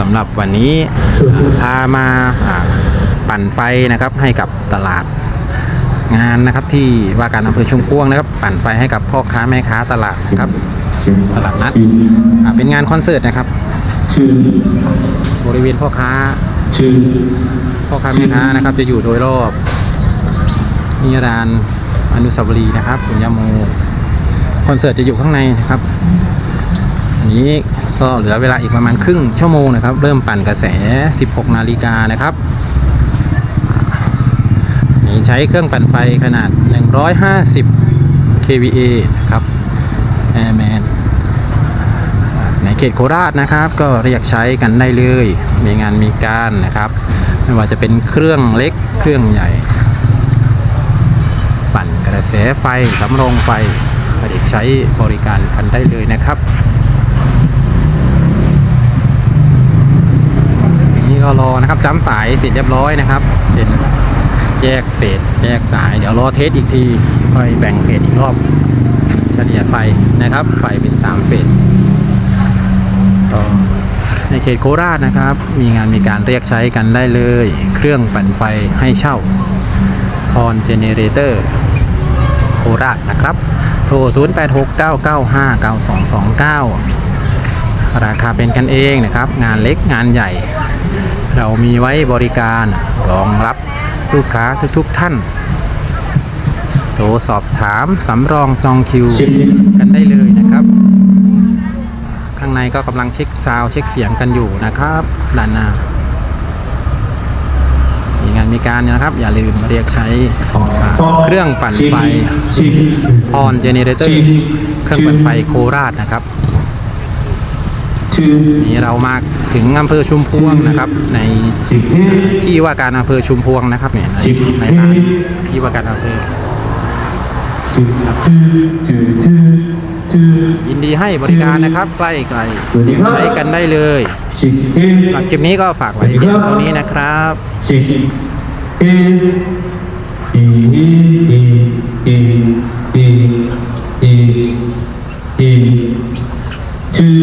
สำหรับวันนี้พามาอ่าปั่นไฟนะครับให้กับตลาดงานนะครับที่ว่าการอำเภอชุมพวงนะครับ ปั่นไฟให้กับพ่อค้าแม่ค้าตลาดนะครับตลาดนัดอ่าเป็นงานคอนเสิร์ตนะครับบริเวณพ่อค้าพ่อค้าแม่ค้านะครับ จะอยู่โดยรอบนิรานอนุสาวรีย์นะครับคุณยาโมคอนเสิร์ตจะอยู่ข้างในนะครับอันนี้ ก็เหลือเวลาอีกประมาณครึ่งชั่วโมงนะครับ เริ่มปั่นกระแส 16 นาฬิกานะครับนี่ใช้เครื่องปั่นไฟขนาด 150 kVA นะครับ Airman ในเขตโคราชนะครับ ก็เรียกใช้กันได้เลย มีงานมีการนะครับ ไม่ว่าจะเป็นเครื่องเล็กเครื่องใหญ่ ปั่นกระแสไฟสำรองไฟก็เรียกใช้บริการกันได้เลยนะครับ นี่ก็ รอนะครับจ้ำสายเสร็จเรียบร้อยนะครับเป็นแยกเฟสแยกสาย เดี๋ยวรอเทสอีกทีค่อยแบ่งเฟสอีกรอบเฉลี่ยไฟนะครับ ไฟเป็น3เฟสก็ในเขตโคราชนะครับ มีงานมีการเรียกใช้กันได้เลย เครื่องปั่นไฟให้เช่าพรเจเนเรเตอร์โคราชนะครับ โทร 0869959229 ราคาเป็นกันเองนะครับ งานเล็กงานใหญ่ เรามีไว้บริการรองรับลูกค้าทุกๆท่าน โทรสอบถามสำรองจองคิวกันได้เลยนะครับ ข้างในก็กำลังเช็คซาวด์เช็คเสียงกันอยู่นะครับด้านหน้ามีงานมีการนะครับ อย่าลืมเรียกใช้เครื่องปั่นไฟออนเจเนเรเตอร์เครื่องปั่นไฟโคราชนะครับ นี่เรามาถึงอำเภอชุมพวงนะครับ ในที่ว่าการอำเภอชุมพวงนะครับเนี่ยในในที่ว่าการอำเภอยินดีให้บริการนะครับ ใกล้ไกลใช้กันได้เลยหลังคลิปนี้ก็ฝากไว้ที่ตรงนี้นะครับชื่อ